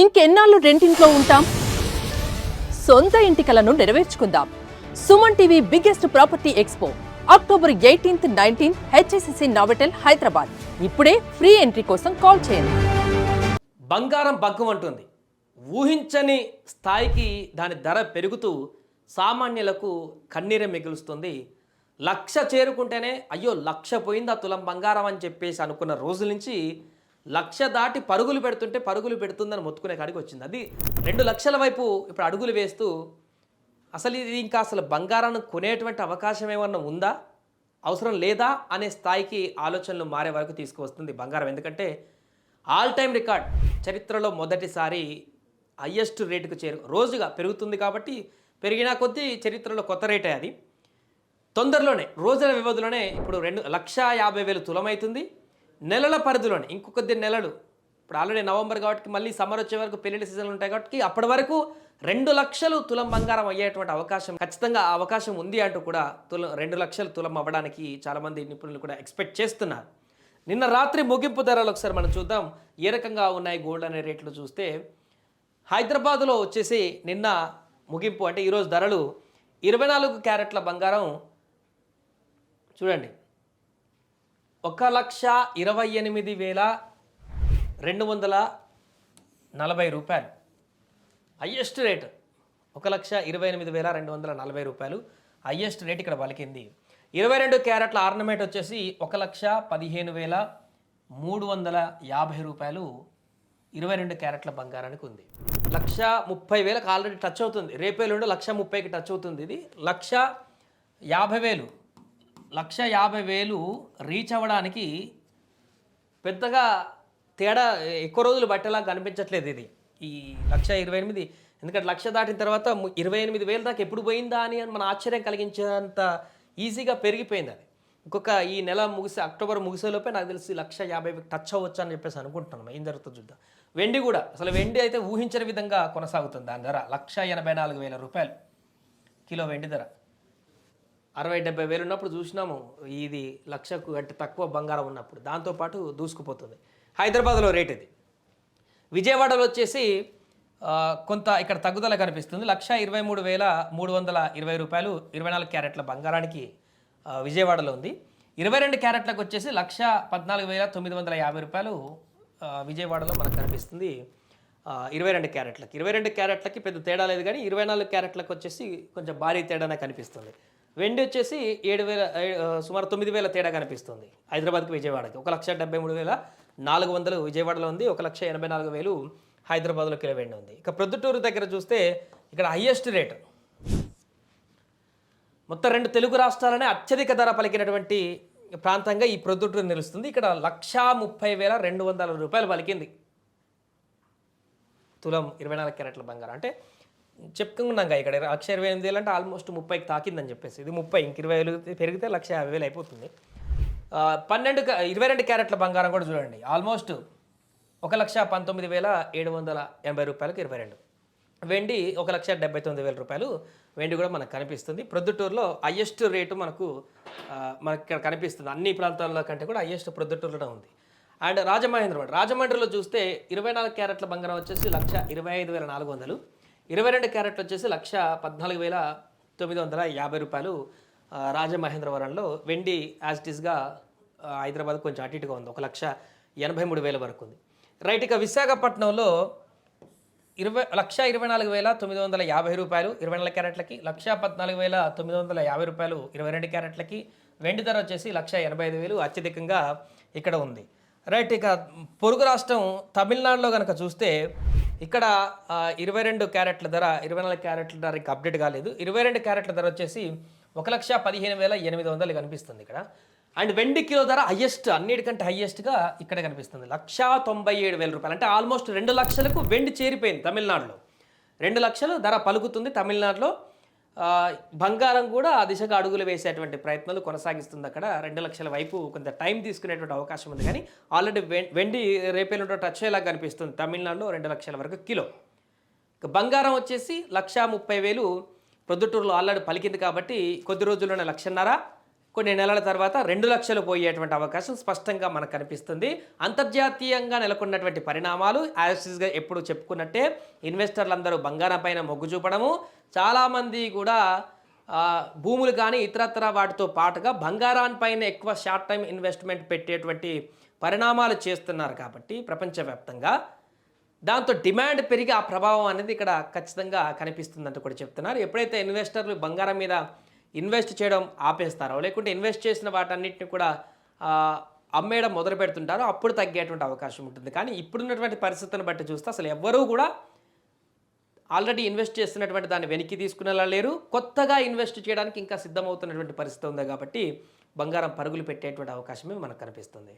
ఇంకెన్నాళ్ళు రెంటింట్లో ఉంటాం? సొంత ఇంటి కలను నెరవేర్చుకుందాం. Suman TV biggest property expo October eighteenth nineteenth HSCC Novotel Hyderabad. ఇప్పుడే ఫ్రీ ఎంట్రీ కోసం కాల్ చేయండి. బంగారం బగ్గమంటుంది ఊహించని స్థాయికి దాని ధర పెరుగుతూ సామాన్యులకు కన్నీరే మిగులుస్తుంది. లక్ష చేరుకుంటేనే అయ్యో లక్ష పోయిందా తులం బంగారం అని చెప్పేసి అనుకున్న రోజుల నుంచి లక్ష దాటి పరుగులు పెడుతుంటే పరుగులు పెడుతుందని మొత్తుకునే కాడికి వచ్చింది. అది రెండు లక్షల వైపు ఇప్పుడు అడుగులు వేస్తూ అసలు ఇది ఇంకా అసలు బంగారాన్ని కొనేటువంటి అవకాశం ఏమన్నా ఉందా? అవసరం లేదా? అనే స్థాయికి ఆలోచనలు మారే వరకు తీసుకువస్తుంది బంగారం. ఎందుకంటే ఆల్ టైమ్ రికార్డ్ చరిత్రలో మొదటిసారి హయ్యెస్ట్ రేటుకు చేరు రోజుగా పెరుగుతుంది కాబట్టి పెరిగినా కొద్దీ చరిత్రలో కొత్త రేటే అది. తొందరలోనే రోజుల వ్యవధిలోనే ఇప్పుడు రెండు లక్ష యాభై వేలు తులమవుతుంది నెలల పరిధిలోనే ఇంకొద్ది నెలలు. ఇప్పుడు ఆల్రెడీ నవంబర్ కాబట్టి మళ్ళీ సమ్మర్ వచ్చే వరకు పెళ్ళి సీజన్లు ఉంటాయి కాబట్టి అప్పటి వరకు రెండు లక్షలు తులం బంగారం అయ్యేటువంటి అవకాశం ఖచ్చితంగా ఆ అవకాశం ఉంది అంటూ కూడా తులం రెండు లక్షలు తులం అవ్వడానికి చాలామంది నిపుణులు కూడా ఎక్స్పెక్ట్ చేస్తున్నారు. నిన్న రాత్రి ముగింపు ధరలు ఒకసారి మనం చూద్దాం. ఏ రకంగా ఉన్నాయి గోల్డ్ అనే రేట్లు చూస్తే హైదరాబాద్లో వచ్చేసి నిన్న ముగింపు అంటే ఈరోజు ధరలు ఇరవై నాలుగు క్యారెట్ల బంగారం. చూడండి ఒక లక్ష ఇరవై ఎనిమిది వేల రెండు వందల నలభై రూపాయలు. హయ్యెస్ట్ రేట్ ఒక లక్ష ఇరవై ఎనిమిది వేల రెండు వందల నలభై రూపాయలు. హయ్యెస్ట్ రేట్ ఇక్కడ పలికింది. ఇరవై రెండు క్యారెట్ల ఆర్నమెంట్ వచ్చేసి ఒక లక్ష పదిహేను వేల మూడు వందల యాభై రూపాయలు ఇరవై రెండు క్యారెట్ల బంగారానికి ఉంది. లక్ష ముప్పై వేలకు ఆల్రెడీ టచ్ అవుతుంది. రేపేలుండి లక్ష ముప్పైకి టచ్ అవుతుంది ఇది. లక్ష యాభై వేలు లక్ష యాభై వేలు రీచ్ అవ్వడానికి పెద్దగా తేడా ఎక్కువ రోజులు బట్టేలా కనిపించట్లేదు ఇది. ఈ లక్ష ఇరవై ఎనిమిది ఎందుకంటే లక్ష దాటిన తర్వాత ఇరవై ఎనిమిది వేల దాకా ఎప్పుడు పోయిందా అని మన ఆశ్చర్యం కలిగించేంత ఈజీగా పెరిగిపోయింది అది. ఇంకొక ఈ నెల ముగిసే అక్టోబర్ ముగిసేలోపే నాకు తెలిసి లక్ష యాభై టచ్ అవ్వచ్చు అని చెప్పేసి అనుకుంటున్నాను. ఏం జరుగుతుందో చూద్దాం. వెండి కూడా అసలు వెండి అయితే ఊహించని విధంగా కొనసాగుతుంది దాని ధర లక్ష ఎనభై నాలుగు వేల రూపాయలు కిలో వెండి ధర. అరవై డెబ్బై వేలు ఉన్నప్పుడు చూసినాము ఇది లక్షకు అంటే తక్కువ బంగారం ఉన్నప్పుడు. దాంతోపాటు దూసుకుపోతుంది. హైదరాబాద్లో రేట్ ఇది. విజయవాడలో వచ్చేసి కొంత ఇక్కడ తగ్గుదల కనిపిస్తుంది. లక్ష ఇరవై మూడు వేల మూడు వందల ఇరవై రూపాయలు ఇరవై నాలుగు క్యారెట్ల బంగారానికి విజయవాడలో ఉంది. ఇరవై రెండు క్యారెట్లకు వచ్చేసి లక్ష పద్నాలుగు వేల తొమ్మిది వందల యాభై రూపాయలు విజయవాడలో మనకు కనిపిస్తుంది. ఇరవై రెండు క్యారెట్లకి. ఇరవై రెండు క్యారెట్లకి పెద్ద తేడా లేదు కానీ ఇరవై నాలుగు క్యారెట్లకు వచ్చేసి కొంచెం భారీ తేడానే కనిపిస్తుంది. వెండి వచ్చేసి ఏడు వేల సుమారు తొమ్మిది వేల తేడా కనిపిస్తుంది. హైదరాబాద్కి విజయవాడకి. ఒక లక్ష డెబ్బై మూడు వేల నాలుగు వందలు విజయవాడలో ఉంది. ఒక లక్ష ఎనభై నాలుగు వేలు హైదరాబాద్లో కిలో వెండి ఉంది. ఇక ప్రొద్దుటూరు దగ్గర చూస్తే ఇక్కడ హయ్యెస్ట్ రేట్. మొత్తం రెండు తెలుగు రాష్ట్రాలనే అత్యధిక ధర పలికినటువంటి ప్రాంతంగా ఈ ప్రొద్దుటూరు నిలుస్తుంది. ఇక్కడ లక్షా ముప్పై వేల రెండు వందల రూపాయలు పలికింది. తులం ఇరవై నాలుగు క్యారెట్ల బంగారం. అంటే చెప్పుకున్నాక ఇక్కడ. లక్ష ఇరవై ఎనిమిది వేలు అంటే ఆల్మోస్ట్ ముప్పైకి తాకిందని చెప్పేసి. ఇది ముప్పై ఇంక ఇరవై వేలు పెరిగితే లక్ష యాభై వేలు అయిపోతుంది. పన్నెండు ఇరవై రెండు క్యారెట్ల బంగారం కూడా చూడండి. ఆల్మోస్ట్ ఒక లక్ష పంతొమ్మిది వేల ఏడు వందల ఎనభై రూపాయలకు ఇరవై రెండు. వెండి ఒక లక్ష డెబ్బై తొమ్మిది వేల రూపాయలు. వెండి కూడా మనకు కనిపిస్తుంది. ప్రొద్దుటూరులో హయ్యెస్ట్ రేటు మనకు మనకి ఇక్కడ కనిపిస్తుంది. అన్ని ప్రాంతాల్లో కంటే కూడా హయ్యెస్ట్ ప్రొద్దుటూరులో ఉంది. అండ్ రాజమహేంద్రవరం. రాజమండ్రిలో చూస్తే ఇరవై నాలుగు క్యారెట్ల బంగారం వచ్చేసి లక్ష ఇరవై ఐదు వేల నాలుగు వందలు. ఇరవై రెండు క్యారెట్లు వచ్చేసి లక్ష పద్నాలుగు వేల తొమ్మిది వందల యాభై రూపాయలు రాజమహేంద్రవరంలో వెండి యాజ్ ఇట్ ఈస్గా హైదరాబాద్ కొంచెం అటు ఇటుగా ఉంది. ఒక లక్ష ఎనభై మూడు వేల వరకు ఉంది. రైట్ ఇక విశాఖపట్నంలో ఇరవై లక్ష ఇరవై నాలుగు వేల తొమ్మిది వందల యాభై రూపాయలు ఇరవై నాలుగు క్యారెట్లకి లక్ష పద్నాలుగు వేల తొమ్మిది వందల యాభై రూపాయలు ఇరవై రెండు క్యారెట్లకి వెండి ధర వచ్చేసి లక్ష ఎనభై ఐదు వేలు అత్యధికంగా ఇక్కడ ఉంది. రైట్ ఇక పొరుగు రాష్ట్రం తమిళనాడులో కనుక చూస్తే ఇక్కడ ఇరవై రెండు క్యారెట్ల ధర ఇరవై నాలుగు క్యారెట్ల ధర అప్డేట్ కాలేదు. ఇరవై రెండు క్యారెట్ల ధర వచ్చేసి ఒక లక్ష పదిహేను వేల ఎనిమిది వందలు కనిపిస్తుంది ఇక్కడ. అండ్ వెండి కిలో ధర హయ్యెస్ట్ అన్నిటికంటే హయ్యెస్ట్గా ఇక్కడ కనిపిస్తుంది. లక్ష తొంభై ఏడు వేల రూపాయలు. అంటే ఆల్మోస్ట్ రెండు లక్షలకు వెండి చేరిపోయింది తమిళనాడులో. రెండు లక్షలు ధర పలుకుతుంది తమిళనాడులో. బంగారం కూడా ఆ దిశగా అడుగులు వేసేటువంటి ప్రయత్నాలు కొనసాగిస్తుంది అక్కడ. రెండు లక్షల వైపు కొంత టైం తీసుకునేటువంటి అవకాశం ఉంది. కానీ ఆల్రెడీ వెండి రేపేలుంటో టచ్ అయ్యేలా కనిపిస్తుంది. తమిళనాడులో రెండు లక్షల వరకు కిలో. బంగారం వచ్చేసి లక్షా ముప్పై వేలు. ప్రొద్దుటూరులో ఆల్రెడీ పలికింది కాబట్టి కొద్ది రోజుల్లోనే లక్షన్నర. కొన్ని నెలల తర్వాత రెండు లక్షలు పోయేటువంటి అవకాశం స్పష్టంగా మనకు కనిపిస్తుంది. అంతర్జాతీయంగా నెలకొన్నటువంటి పరిణామాలు యాసిస్గా ఎప్పుడు చెప్పుకున్నట్టే ఇన్వెస్టర్లు అందరూ బంగారం పైన మొగ్గు చూపడము. చాలామంది కూడా భూములు కానీ ఇతరత్ర వాటితో పాటుగా బంగారాన్ పైన ఎక్కువ షార్ట్ టైం ఇన్వెస్ట్మెంట్ పెట్టేటువంటి పరిణామాలు చేస్తున్నారు కాబట్టి ప్రపంచవ్యాప్తంగా. దాంతో డిమాండ్ పెరిగి ఆ ప్రభావం అనేది ఇక్కడ ఖచ్చితంగా కనిపిస్తుందంటూ కూడా చెప్తున్నారు. ఎప్పుడైతే ఇన్వెస్టర్లు బంగారం మీద ఇన్వెస్ట్ చేయడం ఆపేస్తారో? లేకుంటే ఇన్వెస్ట్ చేసిన వాటన్నిటిని కూడా అమ్మేయడం మొదలు పెడుతుంటారో. అప్పుడు తగ్గేటువంటి అవకాశం ఉంటుంది. కానీ ఇప్పుడున్నటువంటి పరిస్థితులను బట్టి చూస్తే అసలు ఎవ్వరూ కూడా ఆల్రెడీ ఇన్వెస్ట్ చేస్తున్నటువంటి దాన్ని వెనక్కి తీసుకునేలా లేరు. కొత్తగా ఇన్వెస్ట్ చేయడానికి ఇంకా సిద్ధమవుతున్నటువంటి పరిస్థితి ఉంది కాబట్టి బంగారం పరుగులు పెట్టేటువంటి అవకాశమే మనకు కనిపిస్తుంది.